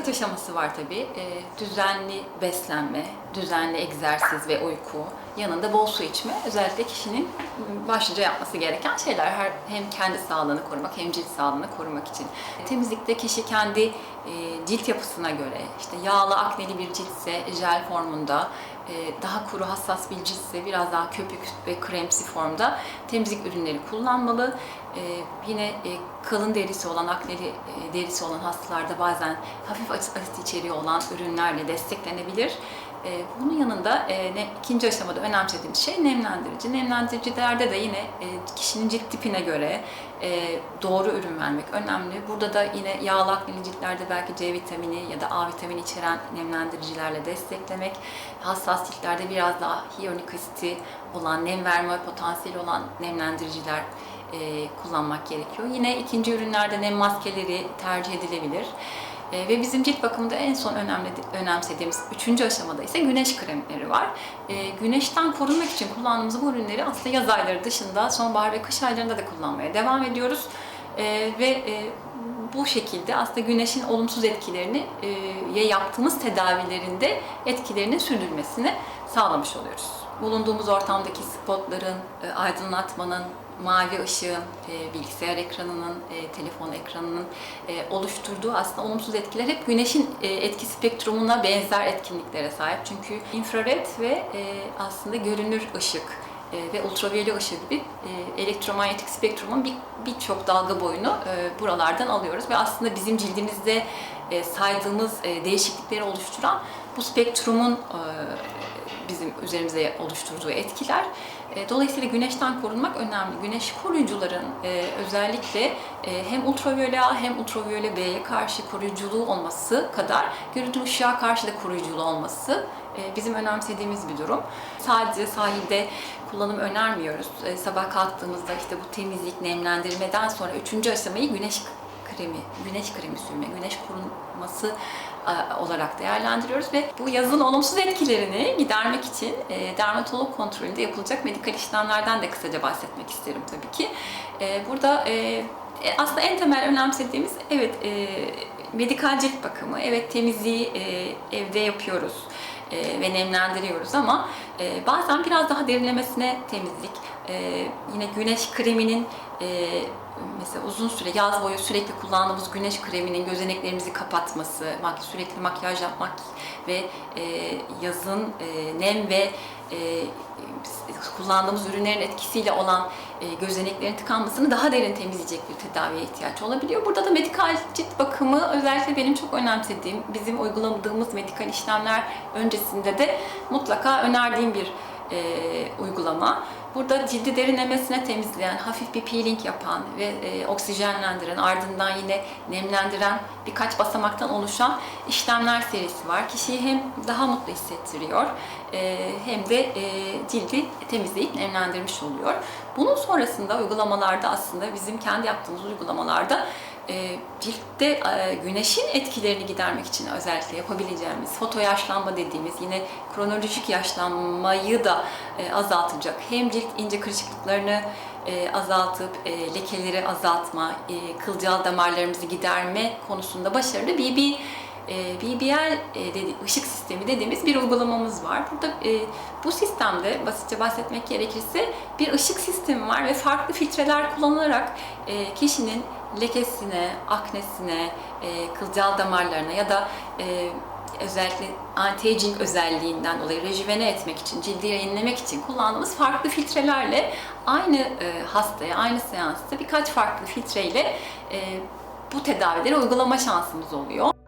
birkaç aşaması var tabii. Ee, düzenli beslenme, düzenli egzersiz ve uyku, yanında bol su içme özellikle kişinin başlıca yapması gereken şeyler. Her, hem kendi sağlığını korumak hem cilt sağlığını korumak için. Temizlikte kişi kendi e, cilt yapısına göre, işte yağlı, akneli bir ciltse jel formunda, e, daha kuru, hassas bir ciltse biraz daha köpük ve kremsi formda temizlik ürünleri kullanmalı. E, yine e, kalın derisi olan, akneli e, derisi olan hastalarda bazen hafif asit içeriği olan ürünlerle desteklenebilir. E, bunun yanında e, ne, ikinci aşamada önemsediğimiz şey nemlendirici. Nemlendiricilerde de yine e, kişinin cilt tipine göre e, doğru ürün vermek önemli. Burada da yine yağlı akneli ciltlerde belki C vitamini ya da A vitamini içeren nemlendiricilerle desteklemek. Hassas ciltlerde biraz daha hyaluronik asiti olan, nem verme potansiyeli olan nemlendiriciler e, kullanmak gerekiyor. Yine ikinci ürünlerde nem maskeleri tercih edilebilir. E, ve bizim cilt bakımında en son önemli, önemsediğimiz üçüncü aşamada ise güneş kremleri var. E, güneşten korunmak için kullandığımız bu ürünleri aslında yaz ayları dışında sonbahar ve kış aylarında da kullanmaya devam ediyoruz. E, ve e, bu şekilde aslında güneşin olumsuz etkilerini e, ya yaptığımız tedavilerinde etkilerinin sürdürmesini sağlamış oluyoruz. Bulunduğumuz ortamdaki spotların, e, aydınlatmanın, mavi ışığın, e, bilgisayar ekranının, e, telefon ekranının e, oluşturduğu aslında olumsuz etkiler hep güneşin e, etki spektrumuna benzer etkinliklere sahip. Çünkü infrared ve e, aslında görünür ışık e, ve ultraviyole ışık gibi e, elektromanyetik spektrumun bir birçok dalga boyunu e, buralardan alıyoruz ve aslında bizim cildimizde saydığımız değişiklikleri oluşturan bu spektrumun bizim üzerimize oluşturduğu etkiler. E, Dolayısıyla güneşten korunmak önemli. Güneş koruyucuların e, özellikle e, hem ultraviyole A hem ultraviyole B'ye karşı koruyuculuğu olması kadar görüntü ışığa karşı da koruyuculuğu olması bizim önemsediğimiz bir durum. Sadece sahilde kullanım önermiyoruz. Sabah kalktığımızda işte bu temizlik, nemlendirmeden sonra üçüncü aşamayı güneş kremi, güneş kremi sürme, güneş korunması e, olarak değerlendiriyoruz ve bu yazın olumsuz etkilerini gidermek için e, dermatolog kontrolünde yapılacak medikal işlemlerden de kısaca bahsetmek isterim tabii ki. E, burada aslında en temel önemsediğimiz evet medikal cilt bakımı, evet temizliği evde yapıyoruz ve nemlendiriyoruz ama bazen biraz daha derinlemesine temizlik, e, yine güneş kreminin e, mesela uzun süre yaz boyu sürekli kullandığımız güneş kreminin gözeneklerimizi kapatması, sürekli makyaj yapmak ve e, yazın e, nem ve e, kullandığımız ürünlerin etkisiyle olan e, gözeneklerin tıkanmasını daha derin temizleyecek bir tedaviye ihtiyaç olabiliyor. Burada da medikal cilt bakımı özellikle benim çok önemsediğim, bizim uygulamadığımız medikal işlemler öncesinde de mutlaka önerdiğim bir e, uygulama. Burada cildi derinlemesine temizleyen, hafif bir peeling yapan ve e, oksijenlendiren, ardından yine nemlendiren birkaç basamaktan oluşan işlemler serisi var. Kişiyi hem daha mutlu hissettiriyor e, hem de e, cildi temizleyip nemlendirmiş oluyor. Bunun sonrasında uygulamalarda aslında bizim kendi yaptığımız uygulamalarda e, ciltte e, güneşin etkilerini gidermek için özellikle yapabileceğimiz foto yaşlanma dediğimiz yine kronolojik yaşlanmayı da e, azaltacak hem cilt ince kırışıklıklarını e, azaltıp lekeleri azaltma, kılcal damarlarımızı giderme konusunda başarılı bir bir BBL dedi, ışık sistemi dediğimiz bir uygulamamız var. Burada bu sistemde basitçe bahsetmek gerekirse bir ışık sistemi var ve farklı filtreler kullanılarak kişinin lekesine, aknesine, e, kılcal damarlarına ya da e, özellikle anti-aging özelliğinden dolayı rejivene etmek için, cildi yayınlamak için kullandığımız farklı filtrelerle aynı e, hastaya, aynı seansta birkaç farklı filtreyle e, bu tedavileri uygulama şansımız oluyor.